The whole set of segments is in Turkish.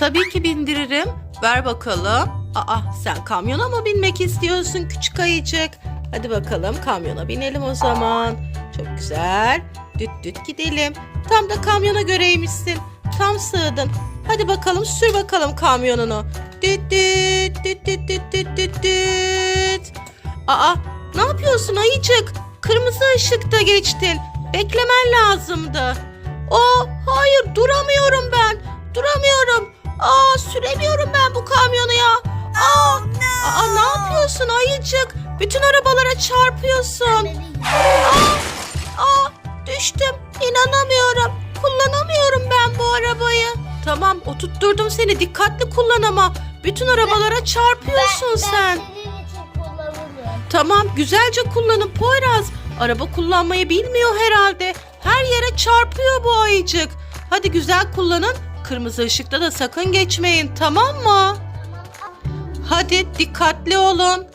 Tabii ki bindiririm. Ver bakalım. Aa sen kamyona mı binmek istiyorsun küçük ayıcık? Hadi bakalım kamyona binelim o zaman. Çok güzel. Düt düt gidelim. Tam da kamyona göreymişsin. Tam sığdın. Hadi bakalım sür bakalım kamyonunu. Düt düt düt düt düt düt düt düt. Aa ne yapıyorsun ayıcık? Kırmızı ışıkta geçtin. Beklemen lazımdı. Aa hayır duramıyorum ben. Duramıyorum. Aa süremiyorum ben bu kamyonu ya. Aa, aa ne yapıyorsun ayıcık? Bütün arabalara çarpıyorsun. Aa düştüm. İnanamıyorum. Kullanamıyorum ben bu arabayı. Tamam oturtturdum seni. Dikkatli kullan ama. Bütün arabalara çarpıyorsun sen. Ben senin için kullanırım. Tamam güzelce kullanın Poyraz. Araba kullanmayı bilmiyor herhalde. Her yere çarpıyor bu ayıcık. Hadi güzel kullanın. Kırmızı ışıkta da sakın geçmeyin tamam mı? Hadi dikkatli olun.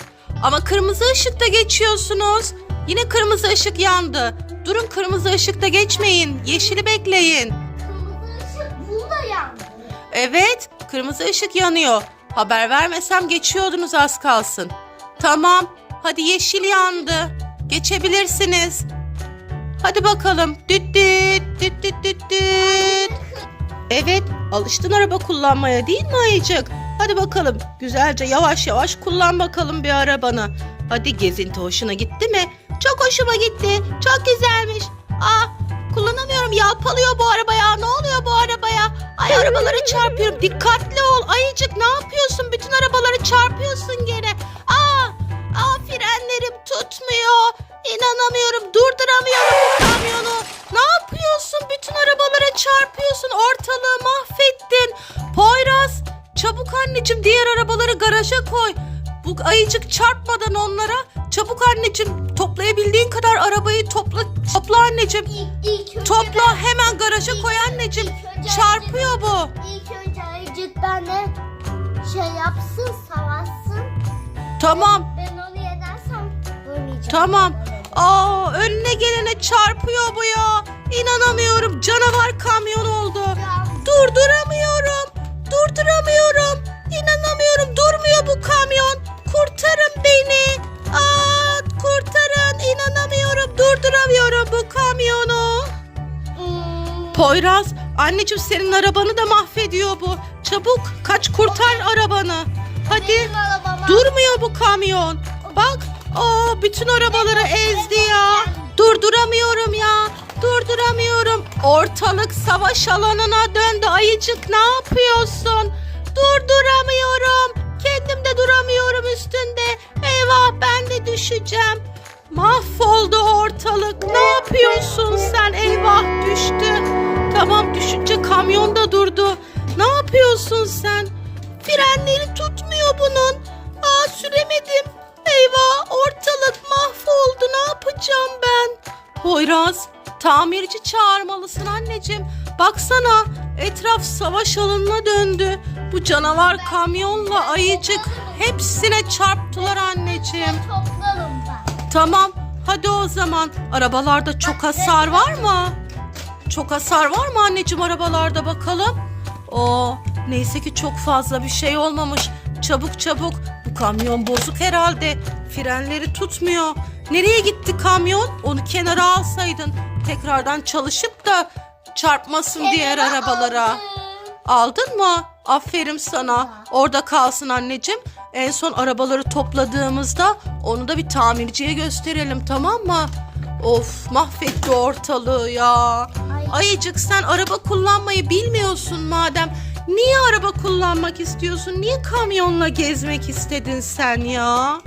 Ama kırmızı ışıkta geçiyorsunuz. Yine kırmızı ışık yandı. Durun kırmızı ışıkta geçmeyin. Yeşili bekleyin. Kırmızı ışık burada yandı. Evet, kırmızı ışık yanıyor. Haber vermesem geçiyordunuz az kalsın. Tamam, hadi yeşil yandı. Geçebilirsiniz. Hadi bakalım. Düt düt, düt düt düt düt. Evet, alıştın araba kullanmaya değil mi Ayıcık? Hadi bakalım, güzelce yavaş yavaş kullan bakalım bir arabanı. Hadi gezinti hoşuna gitti mi? Çok hoşuma gitti, çok güzelmiş. Aa, kullanamıyorum, yalpalıyor bu araba ya. Ne oluyor bu arabaya? Ay arabalara çarpıyorum. Dikkatli çarpıyorsun. Ortalığı mahvettin. Poyraz, çabuk anneciğim diğer arabaları garaja koy. Bu ayıcık çarpmadan onlara. Çabuk anneciğim toplayabildiğin kadar arabayı topla. Topla anneciğim. İlk, ilk önce Topla ben- hemen garaja koy anneciğim. Çarpıyor bu. İlk önce ayıcık benle şey yapsın, savaşsın. Tamam. Ben onu yenersem ölmeyeceğim. Tamam. Aa önüne gelene çarpıyor bu ya. İnanamıyorum. Canavar kamyon oldu. Durduramıyorum. Durduramıyorum. İnanamıyorum. Durmuyor bu kamyon. Kurtarın beni. Aa kurtarın. İnanamıyorum. Durduramıyorum bu kamyonu. Poyraz, anneciğim senin arabanı da mahvediyor bu. Çabuk kaç kurtar arabanı. Hadi. benim arabama. Durmuyor bu kamyon. Bak. Aa, bütün arabaları ezdi ya. Durduramıyorum ya. Durduramıyorum. Ortalık savaş alanına döndü. Ayıcık ne yapıyorsun? Durduramıyorum. Kendim de duramıyorum üstünde. Eyvah ben de düşeceğim. Mahvoldu ortalık. Ne yapıyorsun sen? Eyvah düştü. Tamam düşünce kamyon da durdu. Ne yapıyorsun sen? Frenleri tutmuyor bunun. Aa süremedim. Eyvah ortalık mahvoldu. Ne yapacağım ben? Poyraz tamirci çağırmalısın anneciğim. Baksana etraf savaş alanına döndü. Bu canavar kamyonla ayıcık hepsine çarptılar anneciğim. Toplarım. Tamam hadi o zaman. Arabalarda çok hasar var mı? Çok hasar var mı anneciğim arabalarda bakalım? Oo, neyse ki çok fazla bir şey olmamış. Çabuk çabuk. Bu kamyon bozuk herhalde. Frenleri tutmuyor. Nereye gitti kamyon? Onu kenara alsaydın. Tekrardan çalışıp da çarpmasın diğer Kenara arabalara. aldım. Aldın mı? Aferin sana. Orada kalsın anneciğim. En son arabaları topladığımızda onu da bir tamirciye gösterelim tamam mı? Of mahvetti ortalığı ya. Ay. Ayıcık sen araba kullanmayı bilmiyorsun madem. Niye araba kullanmak istiyorsun? Niye kamyonla gezmek istedin sen ya?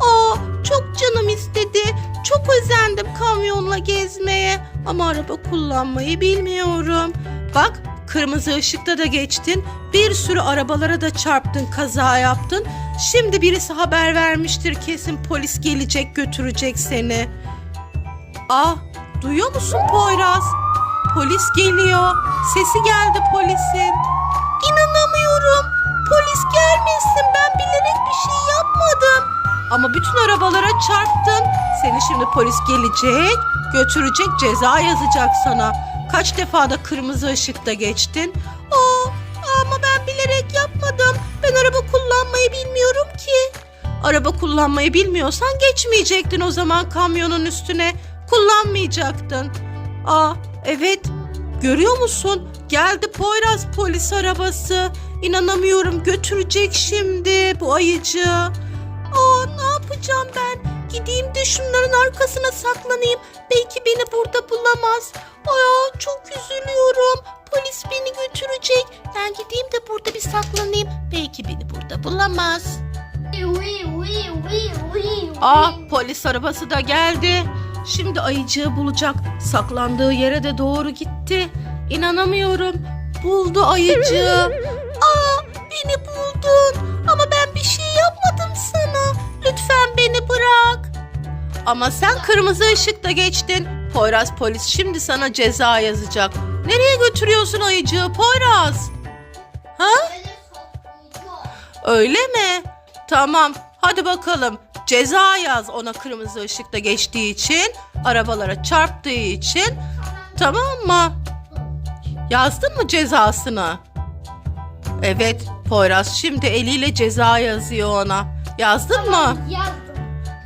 Aa çok canım istedi. Çok özendim kamyonla gezmeye. Ama araba kullanmayı bilmiyorum. Bak kırmızı ışıkta da geçtin. Bir sürü arabalara da çarptın, kaza yaptın. Şimdi birisi haber vermiştir kesin polis gelecek götürecek seni. Ah duyuyor musun Poyraz? Polis geliyor. Sesi geldi polisin. İnanamıyorum. Polis gelmesin. Ben bilerek bir şey yapmadım. Ama bütün arabalara çarptın. Seni şimdi polis gelecek, götürecek, ceza yazacak sana. Kaç defa da kırmızı ışıkta geçtin. Aa ama ben bilerek yapmadım. Ben araba kullanmayı bilmiyorum ki. Araba kullanmayı bilmiyorsan geçmeyecektin o zaman kamyonun üstüne. Kullanmayacaktın. Aa evet görüyor musun? Geldi Poyraz polis arabası. İnanamıyorum götürecek şimdi bu ayıcı. Aa yapacağım ben? Gideyim de şunların arkasına saklanayım. Belki beni burada bulamaz. Aa çok üzülüyorum. Polis beni götürecek. Ben gideyim de burada bir saklanayım. Belki beni burada bulamaz. Aa uy. polis arabası da geldi. Şimdi ayıcığı bulacak. Saklandığı yere de doğru gitti. İnanamıyorum. Buldu ayıcığı. Aa beni buldun. Ama sen kırmızı ışıkta geçtin. Poyraz polis şimdi sana ceza yazacak. Nereye götürüyorsun ayıcığı Poyraz? Ha? Öyle mi? Tamam. Hadi bakalım. Ceza yaz ona kırmızı ışıkta geçtiği için, arabalara çarptığı için. Tamam mı? Yazdın mı cezasını? Evet, Poyraz şimdi eliyle ceza yazıyor ona. Yazdın mı? Yazdım.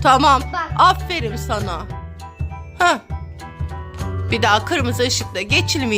Tamam. Bak. Aferin sana. Heh. Bir daha kırmızı ışıkta geçilmeyecek.